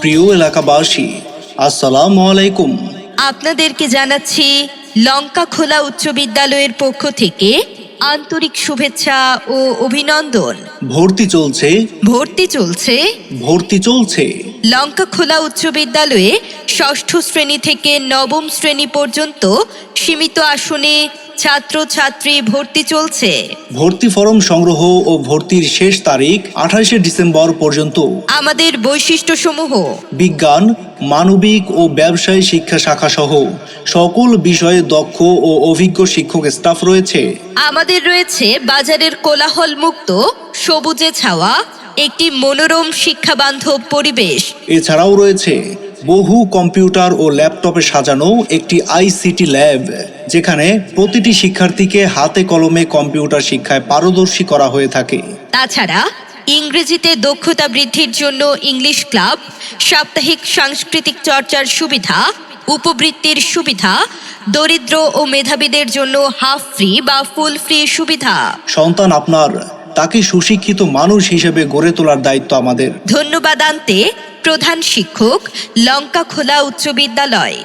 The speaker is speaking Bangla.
প্রিয় এলাকাবাসী আসসালাম আলাইকুম। আপনাদেরকে জানাচ্ছি লঙ্কা খোলা উচ্চ বিদ্যালয়ের পক্ষ থেকে আন্তরিক শুভেচ্ছা ও অভিনন্দন। ভর্তি চলছে। ভর্তি চলছে। ভর্তি চলছে। লঙ্কা খোলা উচ্চ বিদ্যালয়ে ষষ্ঠ শ্রেণি থেকে নবম শ্রেণি পর্যন্ত সীমিত আসনে ছাত্র ছাত্রী ভর্তি চলছে। ভর্তি ফরম সংগ্রহ ও ভর্তির শেষ তারিখ আঠাশে ডিসেম্বর পর্যন্ত। আমাদের বৈশিষ্ট্যসমূহ। বিজ্ঞান মানবিক ও ব্যবসায় শিক্ষা শাখা সহ সকল বিষয়ে দক্ষ ও অভিজ্ঞ শিক্ষক স্টাফ রয়েছে। আমাদের রয়েছে বাজারের কোলাহল মুক্ত সবুজে ছাওয়া একটি মনোরম শিক্ষাবান্ধব পরিবেশ। এছাড়াও রয়েছে বহু কম্পিউটার ও ল্যাপটপে সাজানো একটি আইসিটি ল্যাব যেখানে প্রতিটি শিক্ষার্থীকে হাতে কলমে কম্পিউটার শিক্ষায় পারদর্শী করা হয়ে থাকে। তাছাড়া ইংরেজিতে দক্ষতা বৃদ্ধির জন্য ইংলিশ ক্লাব সাপ্তাহিক সাংস্কৃতিক চর্চার সুবিধা উপবৃত্তির সুবিধা দরিদ্র ও মেধাবীদের জন্য হাফ ফ্রি বা ফুল ফ্রি সুবিধা। সন্তান আপনার তাকে সুশিক্ষিত মানুষ হিসেবে গড়ে তোলার দায়িত্ব আমাদের। ধন্যবাদ আনতে প্রধান শিক্ষক লঙ্কা খোলা উচ্চ বিদ্যালয়।